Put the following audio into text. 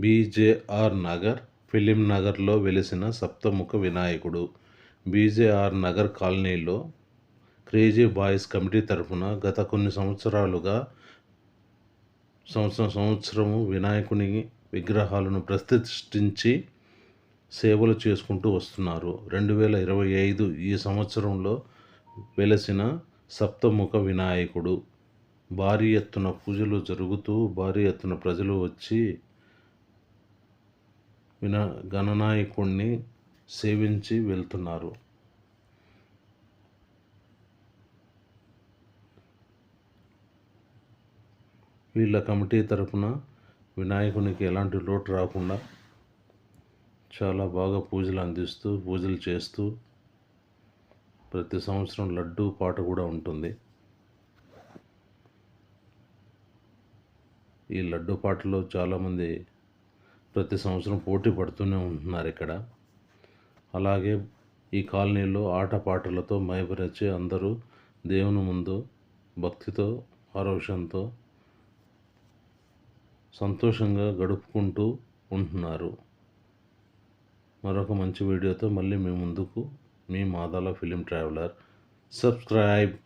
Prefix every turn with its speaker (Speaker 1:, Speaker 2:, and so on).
Speaker 1: BJR Nagar film నగర్లో వెలిసిన సప్తముఖ వినాయకుడు. బీజేఆర్ నగర్ కాలనీలో క్రేజీ బాయ్స్ కమిటీ తరఫున గత కొన్ని సంవత్సరాలుగా సంవత్సరం సంవత్సరము వినాయకుని విగ్రహాలను ప్రతిష్ఠించి సేవలు చేసుకుంటూ వస్తున్నారు. రెండు వేల ఇరవై ఐదు ఈ సంవత్సరంలో వెలసిన సప్తముఖ వినాయకుడు. భారీ ఎత్తున పూజలు జరుగుతూ భారీ ఎత్తున ప్రజలు వచ్చి విన గణనాయకుణ్ణి సేవించి వెళ్తున్నారు. వీళ్ళ కమిటీ తరపున వినాయకునికి ఎలాంటి లోటు రాకుండా చాలా బాగా పూజలు అందిస్తూ పూజలు చేస్తూ ప్రతి సంవత్సరం లడ్డూ పాట కూడా ఉంటుంది. ఈ లడ్డూ పాటలో చాలామంది ప్రతి సంవత్సరం పోటీ పడుతూనే ఉంటున్నారు ఇక్కడ. అలాగే ఈ కాలనీలో ఆటపాటలతో మైపరిచి అందరూ దేవుని ముందు భక్తితో ఆరోషంతో సంతోషంగా గడుపుకుంటూ ఉంటున్నారు. మరొక మంచి వీడియోతో మళ్ళీ మీ ముందుకు మీ మాదాల ఫిలిం ట్రావెలర్. సబ్స్క్రైబ్!